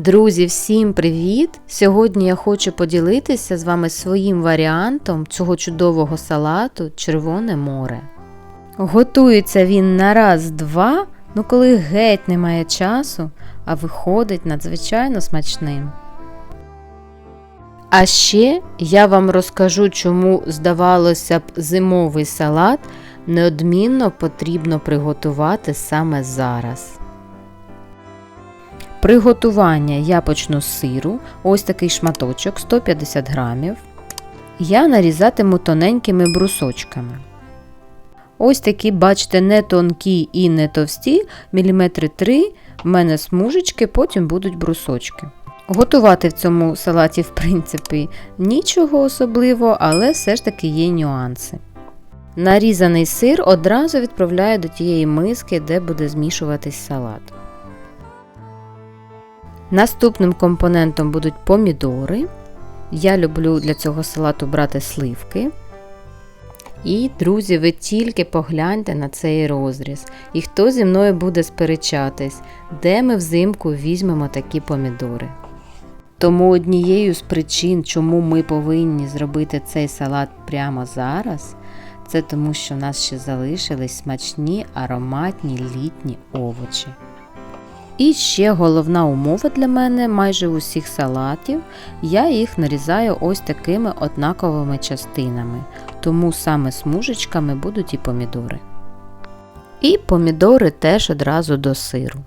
Друзі, всім привіт! Сьогодні я хочу поділитися з вами своїм варіантом цього чудового салату Червоне море. Готується він на раз-два, ну коли геть немає часу, а виходить надзвичайно смачним. А ще я вам розкажу, чому, здавалося б, зимовий салат неодмінно потрібно приготувати саме зараз. Приготування я почну з сиру, ось такий шматочок 150 грамів. Я нарізатиму тоненькими брусочками. Ось такі, бачите, не тонкі і не товсті, міліметри 3 в мене смужечки, потім будуть брусочки. Готувати в цьому салаті, в принципі, нічого особливого, але все ж таки є нюанси. Нарізаний сир одразу відправляю до тієї миски, де буде змішуватись салат. Наступним компонентом будуть помідори. Я люблю для цього салату брати сливки. І, друзі, ви тільки погляньте на цей розріз. І хто зі мною буде сперечатись, де ми взимку візьмемо такі помідори. Тому однією з причин, чому ми повинні зробити цей салат прямо зараз, це тому, що в нас ще залишились смачні ароматні літні овочі. І ще головна умова для мене майже усіх салатів, я їх нарізаю ось такими однаковими частинами, тому саме смужечками будуть і помідори. І помідори теж одразу до сиру.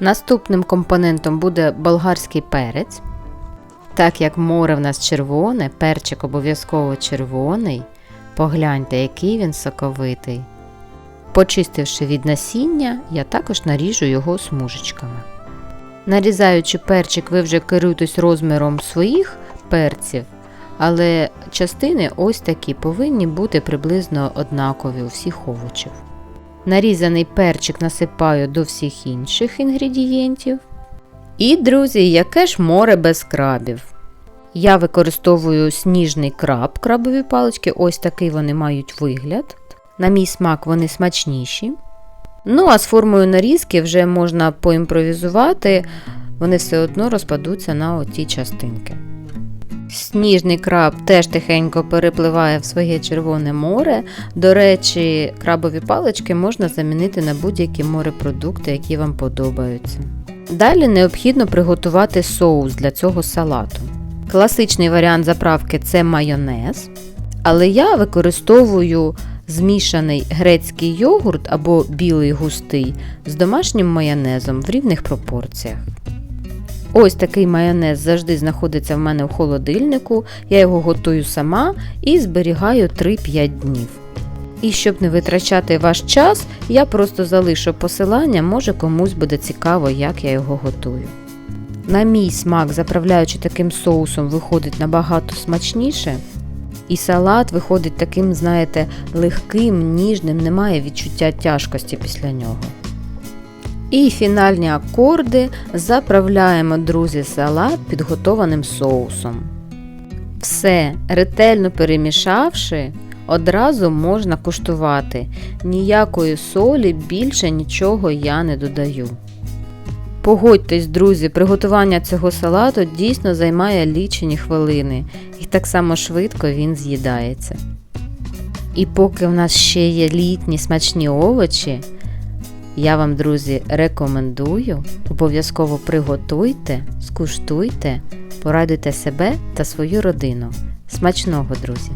Наступним компонентом буде болгарський перець. Так як море в нас червоне, перчик обов'язково червоний. Погляньте, який він соковитий. Почистивши від насіння, я також наріжу його смужечками. Нарізаючи перчик, ви вже керуєтесь розміром своїх перців, але частини ось такі повинні бути приблизно однакові у всіх овочів. Нарізаний перчик насипаю до всіх інших інгредієнтів. І, друзі, яке ж море без крабів. Я використовую сніжний краб, крабові палички, ось такий вони мають вигляд. На мій смак вони смачніші. Ну, а з формою нарізки вже можна поімпровізувати, вони все одно розпадуться на оті частинки. Сніжний краб теж тихенько перепливає в своє Червоне море. До речі, крабові палички можна замінити на будь-які морепродукти, які вам подобаються. Далі необхідно приготувати соус для цього салату. Класичний варіант заправки це майонез, але я використовую змішаний грецький йогурт або білий густий з домашнім майонезом в рівних пропорціях. Ось такий майонез завжди знаходиться в мене в холодильнику, я його готую сама і зберігаю 3-5 днів. І щоб не витрачати ваш час, я просто залишу посилання, може комусь буде цікаво, як я його готую. На мій смак, заправляючи таким соусом, виходить набагато смачніше. І салат виходить таким, знаєте, легким, ніжним, немає відчуття тяжкості після нього. І фінальні акорди заправляємо, друзі, салат підготованим соусом. Все, ретельно перемішавши, одразу можна куштувати. Ніякої солі більше нічого я не додаю. Погодьтесь, друзі, приготування цього салату дійсно займає лічені хвилини, і так само швидко він з'їдається. І поки в нас ще є літні смачні овочі, я вам, друзі, рекомендую, обов'язково приготуйте, скуштуйте, порадуйте себе та свою родину. Смачного, друзі!